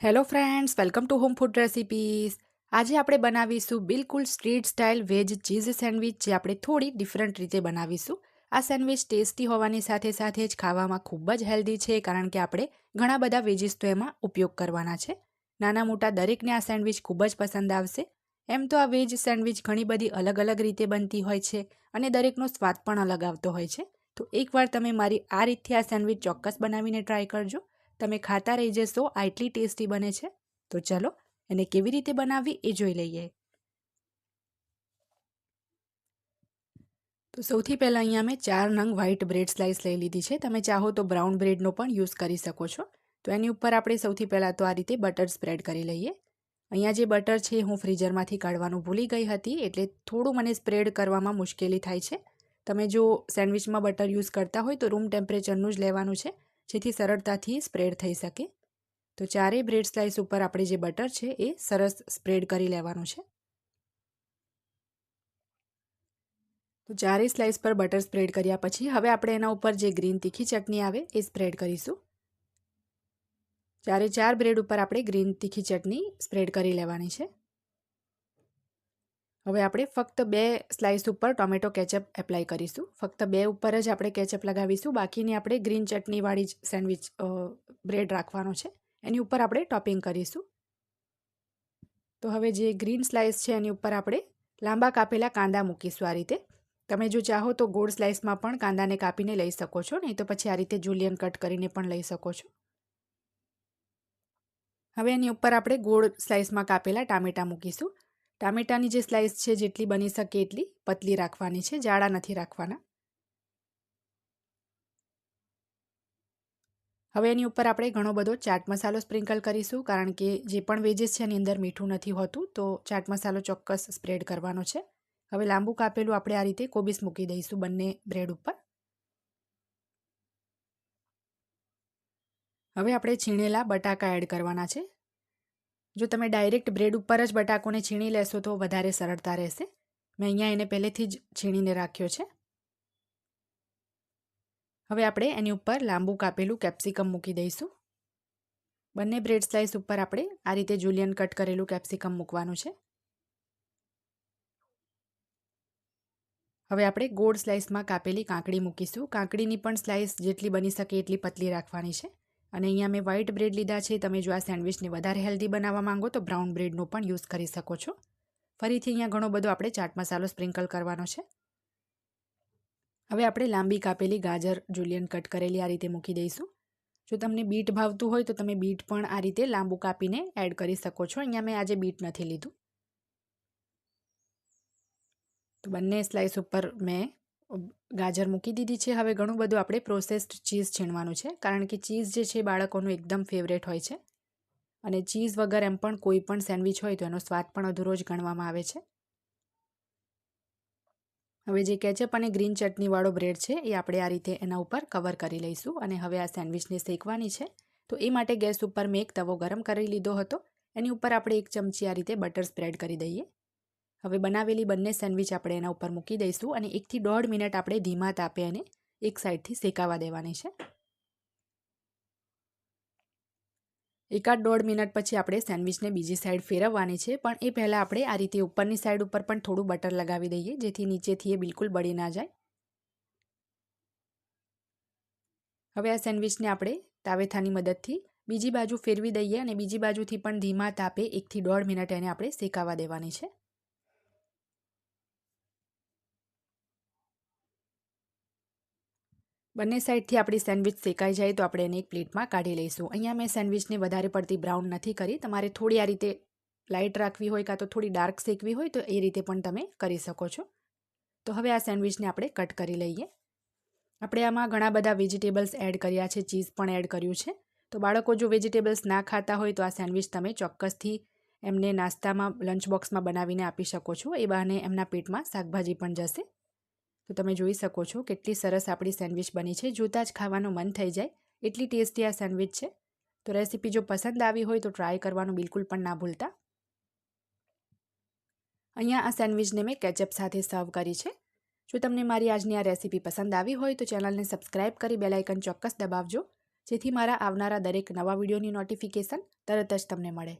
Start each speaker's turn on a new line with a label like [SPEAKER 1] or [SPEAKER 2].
[SPEAKER 1] Hello friends welcome to home food recipes આજે આપણે બનાવીશું બિલકુલ street style veg cheese sandwich, જે આપણે થોડી ડિફરન્ટ રીતે બનાવીશું. આ સેન્ડવિચ ટેસ્ટી હોવાની સાથે સાથે જ ખાવામાં ખૂબ જ હેલ્ધી છે, કારણ કે આપણે ઘણા બધા વેજીસ તો એમાં ઉપયોગ કરવાના છે. નાના મોટા દરેકને આ સેન્ડવિચ ખૂબ જ પસંદ આવશે. એમ તો આ વેજ સેન્ડવિચ ઘણી બધી અલગ અલગ રીતે બનતી હોય છે અને દરેકનો સ્વાદ પણ અલગ આવતો હોય છે. તો એકવાર તમે મારી આ રીતથી આ સેન્ડવિચ ચોક્કસ બનાવીને ટ્રાય કરજો. તમે ખાતા રહી જશો આ એટલી ટેસ્ટી બને છે. તો ચાલો એને કેવી રીતે બનાવવી એ જોઈ લઈએ. તો સૌથી પહેલાં અહીંયા મેં ચાર નંગ વ્હાઇટ બ્રેડ સ્લાઇસ લઈ લીધી છે. તમે ચાહો તો બ્રાઉન બ્રેડનો પણ યુઝ કરી શકો છો. તો એની ઉપર આપણે સૌથી પહેલાં તો આ રીતે બટર સ્પ્રેડ કરી લઈએ. અહીંયા જે બટર છે હું ફ્રીઝરમાંથી કાઢવાનું ભૂલી ગઈ હતી, એટલે થોડું મને સ્પ્રેડ કરવામાં મુશ્કેલી થાય છે. તમે જો સેન્ડવિચમાં બટર યુઝ કરતા હોય તો રૂમ ટેમ્પરેચરનું જ લેવાનું છે. જેથી સરળતાથી સ્પ્રેડ થઈ શકે. તો ચારેય બ્રેડ સ્લાઇસ ઉપર આપણે જે બટર છે એ સરસ સ્પ્રેડ કરી લેવાનું છે. તો ચારેય સ્લાઇસ પર બટર સ્પ્રેડ કર્યા પછી હવે આપણે એના ઉપર જે ગ્રીન તીખી ચટણી આવે એ સ્પ્રેડ કરીશું. ચારે ચાર બ્રેડ ઉપર આપણે ગ્રીન તીખી ચટણી સ્પ્રેડ કરી લેવાની છે. હવે આપણે ફક્ત બે સ્લાઇસ ઉપર ટોમેટો કેચઅપ એપ્લાય કરીશું. ફક્ત બે ઉપર જ આપણે કેચઅપ લગાવીશું. બાકીની આપણે ગ્રીન ચટણીવાળી જ સેન્ડવિચ બ્રેડ રાખવાનો છે. એની ઉપર આપણે ટોપિંગ કરીશું. તો હવે જે ગ્રીન સ્લાઇસ છે એની ઉપર આપણે લાંબા કાપેલા કાંદા મૂકીશું આ રીતે. તમે જો ચાહો તો ગોળ સ્લાઇસમાં પણ કાંદાને કાપીને લઈ શકો છો. નહીં તો પછી આ રીતે જુલિયન કટ કરીને પણ લઈ શકો છો. હવે એની ઉપર આપણે ગોળ સ્લાઇસમાં કાપેલા ટામેટાં મૂકીશું. ટામેટાની જે સ્લાઇસ છે, જેટલી બની શકે એટલી પતલી રાખવાની છે, જાડા નથી રાખવાના. હવે એની ઉપર આપણે ઘણો બધો ચાટ મસાલો સ્પ્રિંકલ કરીશું, કારણ કે જે પણ વેજીસ છે એની અંદર મીઠું નથી હોતું, તો ચાટ મસાલો ચોક્કસ સ્પ્રેડ કરવાનો છે. હવે લાંબુ કાપેલું આપણે આ રીતે કોબીસ મૂકી દઈશું બંને બ્રેડ ઉપર. હવે આપણે છીણેલા બટાકા એડ કરવાના છે. જો તમે ડાયરેક્ટ બ્રેડ ઉપર જ બટાકોને છીણી લેશો તો વધારે સરળતા રહેશે. મેં અહીંયા એને પહેલેથી જ છીણીને રાખ્યો છે. હવે આપણે એની ઉપર લાંબુ કાપેલું કેપ્સિકમ મૂકી દઈશું. બંને બ્રેડ સ્લાઇસ ઉપર આપણે આ રીતે જુલિયન કટ કરેલું કેપ્સિકમ મૂકવાનું છે. હવે આપણે ગોળ સ્લાઇસમાં કાપેલી કાંકડી મૂકીશું. કાંકડીની પણ સ્લાઇસ જેટલી બની શકે એટલી પતલી રાખવાની છે. અને અહીંયા મેં વ્હાઇટ બ્રેડ લીધા છે. તમે જો આ સેન્ડવિચને વધારે હેલ્ધી બનાવવા માંગો તો બ્રાઉન બ્રેડનો પણ યુઝ કરી શકો છો. ફરીથી અહીંયા ઘણો બધો આપણે ચાટ મસાલો સ્પ્રિંકલ કરવાનો છે. હવે આપણે લાંબી કાપેલી ગાજર જુલિયન કટ કરેલી આ રીતે મૂકી દઈશું. જો તમને બીટ ભાવતું હોય તો તમે બીટ પણ આ રીતે લાંબુ કાપીને એડ કરી શકો છો. અહીંયા મેં આજે બીટ નથી લીધું. તો બંને સ્લાઇસ ઉપર મેં ગાજર મૂકી દીધી છે. હવે ઘણું બધું આપણે પ્રોસેસ્ડ ચીઝ છીણવાનું છે. કારણ કે ચીઝ જે છે બાળકોનું એકદમ ફેવરેટ હોય છે. અને ચીઝ વગર એમ પણ કોઈ પણ સેન્ડવિચ હોય તો એનો સ્વાદ પણ અધૂરો જ ગણવામાં આવે છે. હવે જે કેચઅપ અને ગ્રીન ચટણીવાળો બ્રેડ છે એ આપણે આ રીતે એના ઉપર કવર કરી લઈશું. અને હવે આ સેન્ડવિચને શેકવાની છે. તો એ માટે ગેસ ઉપર મેં એક તવો ગરમ કરી લીધો હતો. એની ઉપર આપણે એક ચમચી આ રીતે બટર સ્પ્રેડ કરી દઈએ. હવે બનાવેલી બંને સેન્ડવિચ આપણે એના ઉપર મૂકી દઈશું અને એકથી દોઢ મિનિટ આપણે ધીમા તાપે એને એક સાઈડથી શેકાવા દેવાની છે. એકાદ દોઢ મિનિટ પછી આપણે સેન્ડવિચને બીજી સાઈડ ફેરવવાની છે, પણ એ પહેલાં આપણે આ રીતે ઉપરની સાઈડ ઉપર પણ થોડું બટર લગાવી દઈએ, જેથી નીચેથી એ બિલકુલ બળી ના જાય. હવે આ સેન્ડવિચને આપણે તાવેથાની મદદથી બીજી બાજુ ફેરવી દઈએ અને બીજી બાજુથી પણ ધીમા તાપે એકથી દોઢ મિનિટ એને આપણે શેકાવા દેવાની છે. બંને સાઈડથી આપણી સેન્ડવિચ શેકાઈ જાય તો આપણે એને એક પ્લેટમાં કાઢી લઈશું. અહીંયા મેં સેન્ડવિચને વધારે પડતી બ્રાઉન નથી કરી. તમારે થોડી આ રીતે લાઇટ રાખવી હોય કાં તો થોડી ડાર્ક શેકવી હોય તો એ રીતે પણ તમે કરી શકો છો. તો હવે આ સેન્ડવિચને આપણે કટ કરી લઈએ. આપણે આમાં ઘણા બધા વેજીટેબલ્સ એડ કર્યા છે, ચીઝ પણ એડ કર્યું છે. તો બાળકો જો વેજીટેબલ્સ ના ખાતા હોય તો આ સેન્ડવિચ તમે ચોક્કસથી એમને નાસ્તામાં, લંચ બોક્સમાં બનાવીને આપી શકો છો. એ બહાને એમના પેટમાં શાકભાજી પણ જશે. તો તમે જોઈ શકો છો કેટલી સરસ આપણી સેન્ડવિચ બની છે. જોતાં જ ખાવાનું મન થઈ જાય. એટલી ટેસ્ટી આ સેન્ડવિચ છે. તો રેસીપી જો પસંદ આવી હોય તો ટ્રાય કરવાનું બિલકુલ પણ ના ભૂલતા. અહીંયા આ સેન્ડવિચને મેં કેચઅપ સાથે સર્વ કરી છે. જો તમને મારી આજની આ રેસીપી પસંદ આવી હોય તો ચેનલને સબસ્ક્રાઈબ કરી બેલાઇકન ચોક્કસ દબાવજો. જેથી મારા આવનારા દરેક નવા વિડીયોની નોટિફિકેશન તરત જ તમને મળે.